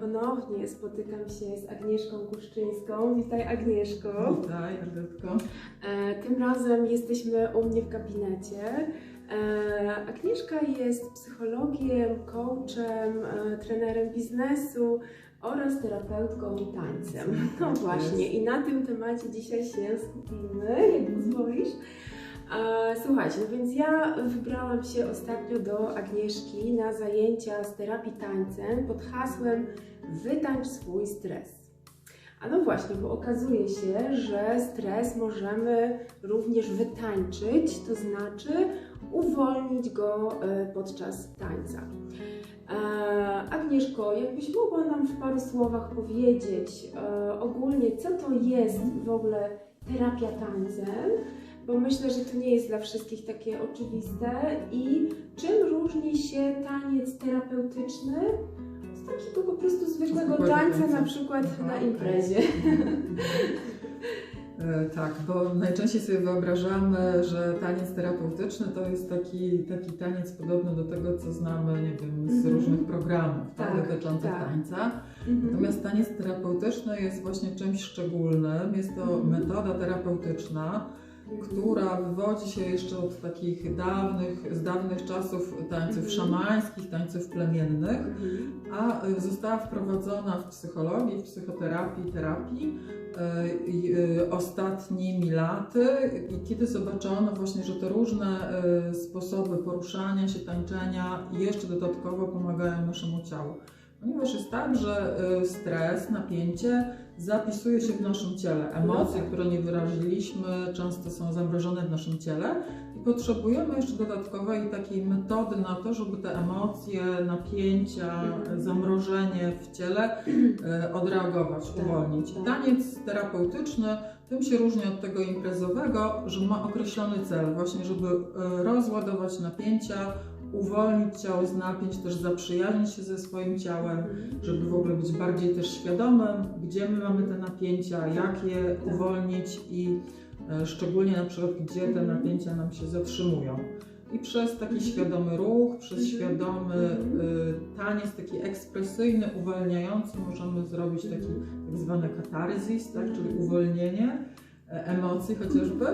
Ponownie spotykam się z Agnieszką Kuszczyńską. Witaj Agnieszko. Witaj, Edytko. E, Tym razem jesteśmy u mnie w gabinecie. E, Agnieszka jest psychologiem, coachem, e, trenerem biznesu oraz terapeutką i tańcem. No Tak właśnie, i na tym temacie dzisiaj się skupimy, jak pozwolisz. Słuchajcie, no więc ja wybrałam się ostatnio do Agnieszki na zajęcia z terapii tańcem pod hasłem Wytańcz swój stres. A no właśnie, bo okazuje się, że stres możemy również wytańczyć, to znaczy uwolnić go e, podczas tańca. E, Agnieszko, jakbyś mogła nam w paru słowach powiedzieć e, ogólnie, co to jest w ogóle terapia tańcem, bo myślę, że to nie jest dla wszystkich takie oczywiste i czym różni się taniec terapeutyczny od takiego po prostu zwykłego tańca, na przykład Aha, na imprezie. E, Tak, bo najczęściej sobie wyobrażamy, że taniec terapeutyczny to jest taki, taki taniec podobny do tego, co znamy, nie wiem, z Mhm. różnych programów tak, Tak, dotyczących tak. tańca. Mhm. Natomiast taniec terapeutyczny jest właśnie czymś szczególnym. Jest to Mhm. metoda terapeutyczna, która wywodzi się jeszcze od takich dawnych, z dawnych czasów tańców Mhm. szamańskich, tańców plemiennych. A została wprowadzona w psychologii, w psychoterapii, terapii i, y, ostatnimi laty, i kiedy zobaczono właśnie, że te różne y, sposoby poruszania się, tańczenia jeszcze dodatkowo pomagają naszemu ciału. Ponieważ jest tak, że stres, napięcie zapisuje się w naszym ciele. Emocje, które nie wyraziliśmy, często są zamrożone w naszym ciele i potrzebujemy jeszcze dodatkowej takiej metody na to, żeby te emocje, napięcia, zamrożenie w ciele e, odreagować, Tak, uwolnić. tak. Taniec terapeutyczny tym się różni od tego imprezowego, że ma określony cel, właśnie żeby e, rozładować napięcia, uwolnić ciało z napięć, też zaprzyjaźnić się ze swoim ciałem, żeby w ogóle być bardziej też świadomym, gdzie my mamy te napięcia, jak je Tak. uwolnić i e, szczególnie na przykład gdzie te Mhm. napięcia nam się zatrzymują. I przez taki Mhm. świadomy ruch, przez Mhm. świadomy Mhm. y, taniec, taki ekspresyjny, uwalniający, możemy zrobić taki tak zwany katarzis, tak, czyli Mhm. uwolnienie e, emocji chociażby,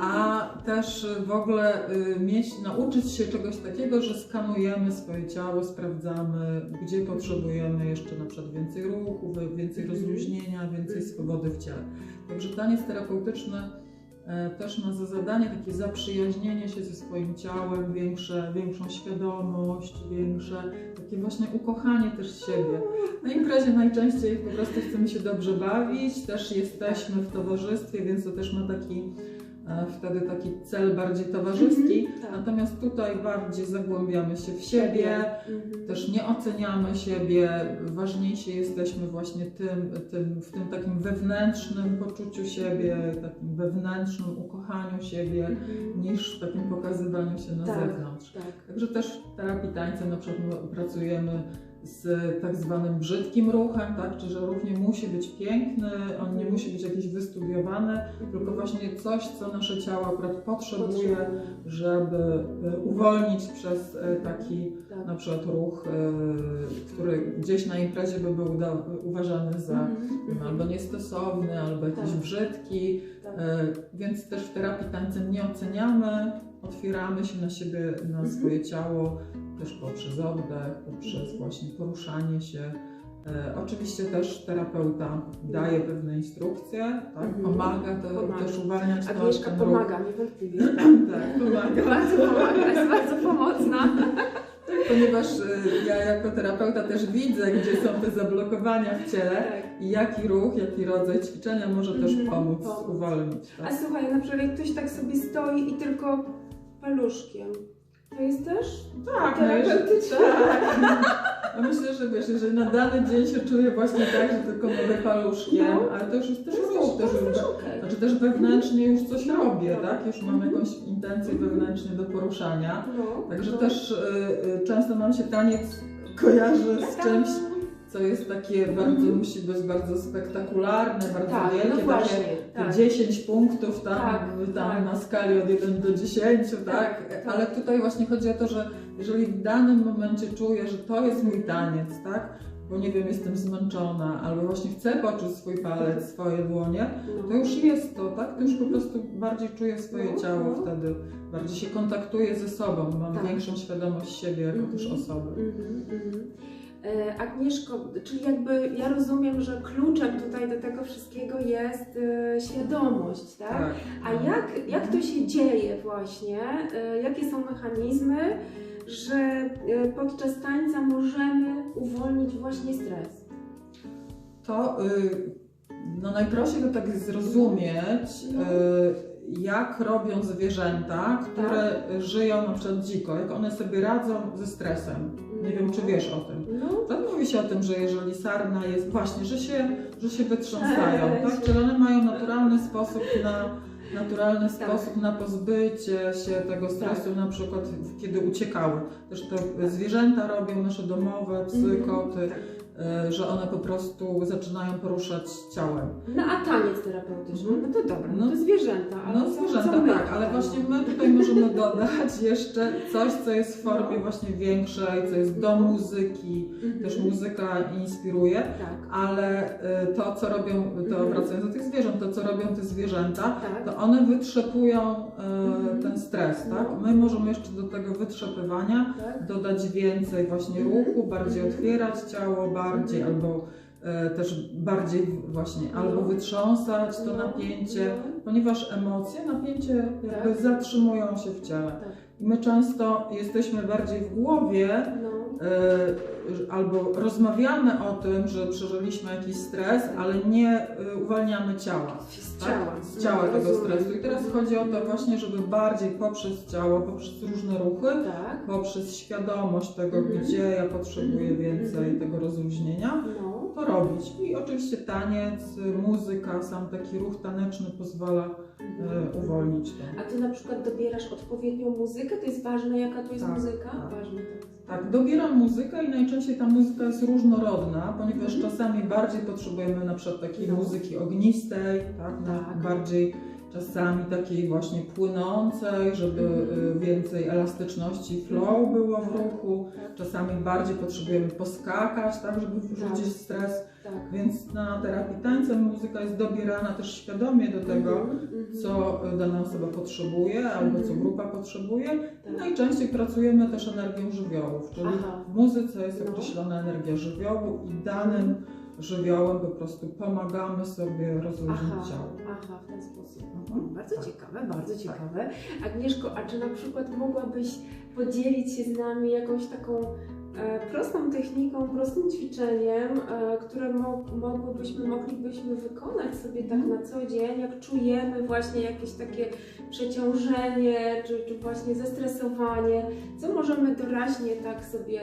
a też w ogóle y, mieć, nauczyć się czegoś takiego, że skanujemy swoje ciało, sprawdzamy, gdzie potrzebujemy jeszcze na przykład więcej ruchu, więcej Mhm. rozluźnienia, więcej swobody w ciele. Także taniec terapeutyczny e, też ma za zadanie takie zaprzyjaźnienie się ze swoim ciałem, większe, większą świadomość, większe takie właśnie ukochanie też siebie. Na imprezie najczęściej po prostu chcemy się dobrze bawić, też jesteśmy w towarzystwie, więc to też ma taki wtedy taki cel bardziej towarzyski. Mhm, tak. Natomiast tutaj bardziej zagłębiamy się w siebie, Mhm. też nie oceniamy siebie, ważniejsi jesteśmy właśnie tym, tym, w tym takim wewnętrznym poczuciu siebie, takim wewnętrznym ukochaniu siebie, Mhm. niż w takim pokazywaniu się na Tak. zewnątrz. Tak. Także też w terapii tańcem na przykład my pracujemy z tak zwanym brzydkim ruchem, tak? czyli że ruch nie musi być piękny, on nie musi być jakiś wystudiowany, tylko właśnie coś, co nasze ciało akurat potrzebuje, żeby e, uwolnić przez e, taki Tak. na przykład ruch, e, który gdzieś na imprezie by był uważany za Mhm. wiem, albo niestosowny, albo jakiś Tak. brzydki, Tak. więc też w terapii tańcem nie oceniamy, otwieramy się na siebie, na Mhm. swoje ciało, też poprzez oddech, poprzez właśnie poruszanie się. E, oczywiście też terapeuta daje pewne instrukcje, tak? Mhm. pomaga to, Pomaga. też uwalniać to, Agnieszka pomaga, niewątpliwie. Ruch. Tak, pomaga. Bardzo pomaga, jest bardzo pomocna. Ponieważ e, ja jako terapeuta też widzę, gdzie są te zablokowania w ciele Tak. i jaki ruch, jaki rodzaj ćwiczenia może też Mhm, pomóc, pomóc. uwolnić. A Tak? słuchaj, na przykład jak ktoś tak sobie stoi i tylko paluszkiem, to jest też Tak, no terapeutyczne? tak. Ja myślę, że wiesz, jeżeli na dany dzień się czuję właśnie tak, że tylko mogę paluszkiem, No. ale to już jest też ruch, też też już, okej. znaczy też wewnętrznie już coś robię, No. tak? Już mam Mhm. jakąś intencję wewnętrznie do poruszania. No, Także no. też y, y, często nam się taniec kojarzy z czymś, co jest takie bardzo, musi być bardzo spektakularne, bardzo Tak, wielkie, no takie właśnie, te tak. 10 punktów tam, Tak, tam tak. na skali od 1 do 10, tak? Tak, tak. Ale tutaj właśnie chodzi o to, że jeżeli w danym momencie czuję, że to jest mój taniec, tak? bo nie wiem, jestem zmęczona, albo właśnie chcę poczuć swój palec, swoje dłonie, No. to już jest to, tak? To już po prostu bardziej czuję swoje No, ciało no. wtedy, bardziej się kontaktuję ze sobą, mam Tak. większą świadomość siebie jako Mhm. też osoby. E, Agnieszko, czyli jakby ja rozumiem, że kluczem tutaj do tego wszystkiego jest e, świadomość, tak? A jak, jak to się dzieje właśnie? E, Jakie są mechanizmy, że podczas tańca możemy uwolnić właśnie stres? To y, no najprościej to tak zrozumieć, No. Jak robią zwierzęta, które Tak. żyją na przykład dziko, jak one sobie radzą ze stresem. Nie wiem, czy wiesz o tym. No, Tak mówi się o tym, że jeżeli sarna jest właśnie, że się, że się wytrząsają, Cześć. tak? Czyli one mają naturalny sposób na naturalny Tak. sposób na pozbycie się tego stresu, na przykład kiedy uciekały. Też to zwierzęta robią, nasze domowe, psy, Mhm. koty, tak. Że one po prostu zaczynają poruszać ciałem. No a taniec terapeutyczny, no to dobra, no No. to zwierzęta. No co- zwierzęta, co my tak, ale właśnie my tutaj możemy dodać jeszcze coś, co jest w formie No. właśnie większej, co jest do muzyki, Mhm. też muzyka inspiruje, Tak, ale y, to, co robią, to Mhm. wracając do tych zwierząt, to, co robią te zwierzęta, tak. to one wytrzepują y, Mhm. ten stres, tak? No. My możemy jeszcze do tego wytrzepywania tak. dodać więcej właśnie Mhm. ruchu, bardziej Mhm. otwierać ciało, bardziej Mhm. albo e, też bardziej właśnie No. albo wytrząsać to No, napięcie, no. ponieważ emocje, napięcie jakby Tak. zatrzymują się w ciele. Tak. I my często jesteśmy bardziej w głowie No. e, albo rozmawiamy o tym, że przeżyliśmy jakiś stres, ale nie e, uwalniamy ciała. Z tak? ciała. Z ciała No, tego rozumiem. stresu. I teraz chodzi o to właśnie, żeby bardziej poprzez ciało, poprzez różne ruchy, Tak. poprzez świadomość tego, Mhm. gdzie ja potrzebuję Mhm. więcej Mhm. tego rozluźnienia, No. to robić. I oczywiście taniec, muzyka, sam taki ruch taneczny pozwala e, uwolnić to. A ty na przykład dobierasz odpowiednią muzykę? To jest ważne, jaka to jest Tak, muzyka? tak. Ważne to jest. Tak, dobieram muzykę i najczęściej ta muzyka jest różnorodna, ponieważ Mhm. czasami bardziej potrzebujemy na przykład takiej No. muzyki ognistej, tak, Tak. bardziej czasami takiej właśnie płynącej, żeby Mhm. y, więcej elastyczności, flow było w ruchu. Tak. Czasami bardziej potrzebujemy poskakać, tak, żeby Tak. wyrzucić stres. Tak. Więc na terapii tańcem muzyka jest dobierana też świadomie do tego, Mhm, mhm. co dana osoba potrzebuje albo co Mhm. grupa potrzebuje. I Tak. najczęściej pracujemy też energią żywiołów, czyli Aha. w muzyce jest No. określona energia żywiołu i danym żywiołem po prostu pomagamy sobie rozluźnić Aha, ciało. aha, w ten sposób. Mhm. Bardzo Tak. ciekawe, bardzo ciekawe. Agnieszko, a czy na przykład mogłabyś podzielić się z nami jakąś taką e, prostą techniką, prostym ćwiczeniem, e, które mo- mogłybyśmy, moglibyśmy wykonać sobie tak Mhm. na co dzień, jak czujemy właśnie jakieś takie przeciążenie, czy, czy właśnie zestresowanie, co możemy doraźnie tak sobie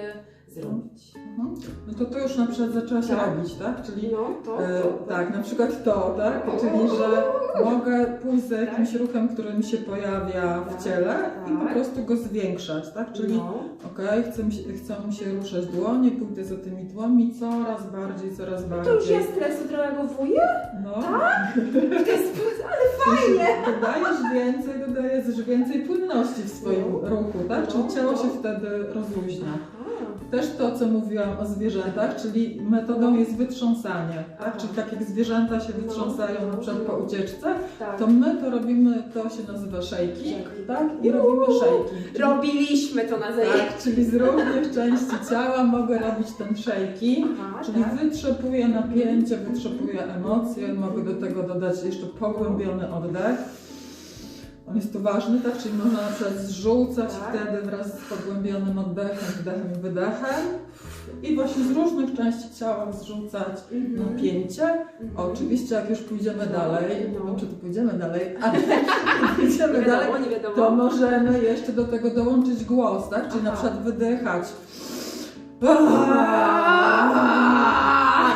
zrobić? Mhm. No to to już na przykład zaczęłaś Tak. robić, tak? Czyli No, to, E, to, tak, na przykład to, tak? Czyli, że mogę pójść za jakimś ruchem, który mi się pojawia Tak, w ciele i po tak. prostu go zwiększać, tak? Czyli no. okej, chcę, mi się- chcą mi się ruszać dłonie, pójdę za tymi dłońmi coraz bardziej, coraz bardziej. To już ja stres odreagowuję? No, W ten sposób, ale fajnie! Dodajesz więcej, dodajesz więcej płynności w swoim No. ruchu, tak? No, Czyli ciało no. się wtedy rozluźnia. Też to, co mówiłam o zwierzętach, czyli metodą jest wytrząsanie, tak? Czyli tak jak zwierzęta się wytrząsają no, na przykład po ucieczce, Tak. to my to robimy, to się nazywa shaking, tak? I robimy shaking. Robiliśmy to na zajęciu. tak, czyli z różnych części ciała mogę robić ten shaking, Aha, czyli tak. wytrzepuję napięcie, wytrzepuję emocje, mogę do tego dodać jeszcze pogłębiony oddech. On jest tu ważny, tak? Czyli można na przykład zrzucać Tak. wtedy wraz z pogłębionym oddechem, wdechem i wydechem. I właśnie z różnych części ciała zrzucać Mhm. napięcie. Mhm. Oczywiście jak już pójdziemy No, dalej, no. wiem czy tu pójdziemy dalej, ale pójdziemy dalej, to możemy jeszcze do tego dołączyć głos, tak? Czyli na Aha. przykład wydychać.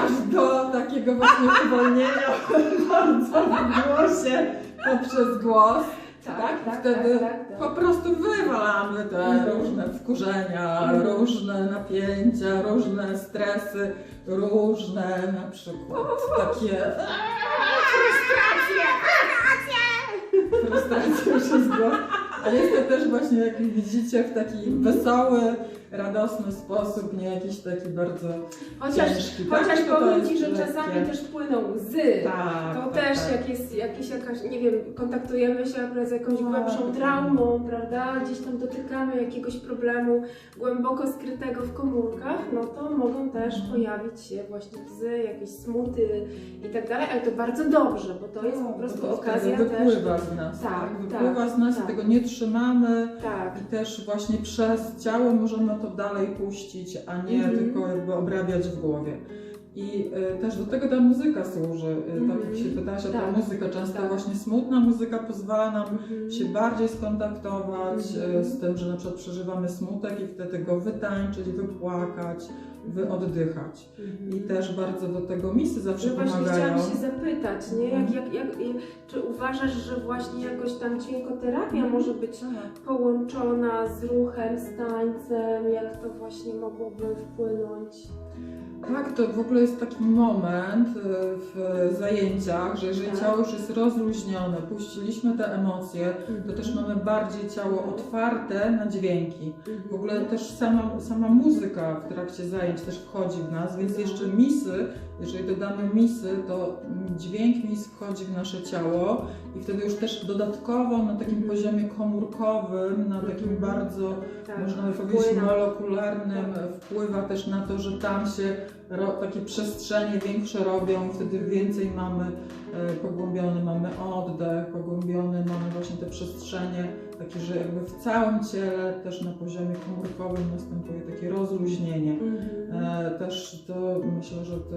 Aż do takiego właśnie uwolnienia bardzo w głosie poprzez głos. Tak, tak, Wtedy tak, tak, tak. po prostu wywalamy te różne wkurzenia, różne napięcia, różne stresy, różne na przykład takie frustracje przez głos. Ale jest to też właśnie, jak widzicie, w taki wesoły, radosny sposób, nie jakiś taki bardzo Chociaż, ciężki. tak? chociaż to powiem Ci, że lekkie. czasami też płyną łzy. Tak, To tak, też tak. jak jest jakiś, jakaś, nie wiem, kontaktujemy się akurat z jakąś No, głębszą traumą, prawda? Gdzieś tam dotykamy jakiegoś problemu głęboko skrytego w komórkach, no to mogą też Mhm. pojawić się właśnie łzy, jakieś smuty i tak dalej, ale to bardzo dobrze, bo to jest po No, prostu to okazja też. wypływa z nas, Tak, tak, tak, wypływa z nas tak. i tego nie trzymamy Tak, i też właśnie przez ciało możemy to dalej puścić, a nie Mhm. tylko jakby obrabiać w głowie. I y, też do tego ta muzyka służy. Y, Tak Mhm. jak się pytałaś o tę Tak, muzykę, często tak. właśnie smutna muzyka pozwala nam Mhm. się bardziej skontaktować Mhm. y, z tym, że na przykład przeżywamy smutek i wtedy go wytańczyć, wypłakać, wyoddychać. Mhm. I też bardzo do tego misy zawsze właśnie pomagają. chciałam się zapytać, nie? Jak, Mhm. jak, jak, jak, czy uważasz, że właśnie jakoś tam dźwiękoterapia może być połączona z ruchem, z tańcem? Jak to właśnie mogłoby wpłynąć? Tak, to w ogóle jest taki moment y, w zajęciach, że jeżeli Tak. ciało już jest rozluźnione, puściliśmy te emocje, to też mamy bardziej ciało otwarte na dźwięki. W ogóle też sama, sama muzyka w trakcie zajęć też wchodzi w nas, więc jeszcze misy, jeżeli dodamy misy, to dźwięk mis wchodzi w nasze ciało i wtedy już też dodatkowo na takim Mhm. poziomie komórkowym, na takim Mhm. bardzo Tak, można by powiedzieć molekularnym wpływa też na to, że tam się takie przestrzenie większe robią, wtedy więcej mamy e, pogłębiony, mamy oddech, pogłębiony, mamy właśnie te przestrzenie, takie, że jakby w całym ciele też na poziomie komórkowym następuje takie rozluźnienie. Mhm. E, Też to myślę, że ty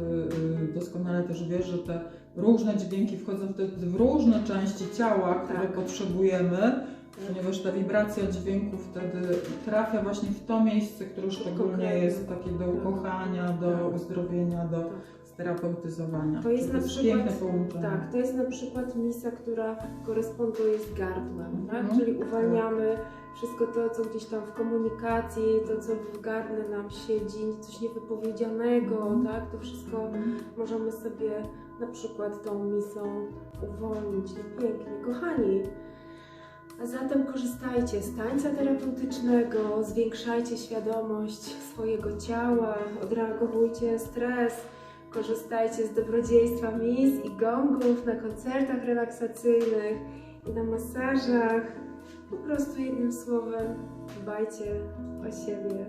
y, doskonale też wiesz, że te różne dźwięki wchodzą wtedy w różne części ciała, które Tak. potrzebujemy, ponieważ ta wibracja dźwięku wtedy trafia właśnie w to miejsce, które szczególnie jest takie do Tak. ukochania, do Tak. uzdrowienia, do Tak. sterapeutyzowania. To jest na przykład- połączenie. Tak, to jest na przykład misa, która koresponduje z gardłem, tak? Mhm. Czyli uwalniamy wszystko to, co gdzieś tam w komunikacji, to, co w gardle nam siedzi, coś niewypowiedzianego, Mhm. tak? To wszystko możemy sobie na przykład tą misą uwolnić. Pięknie, kochani. A zatem korzystajcie z tańca terapeutycznego, zwiększajcie świadomość swojego ciała, odreagowujcie stres, korzystajcie z dobrodziejstwa mis i gongów na koncertach relaksacyjnych i na masażach. Po prostu jednym słowem, dbajcie o siebie.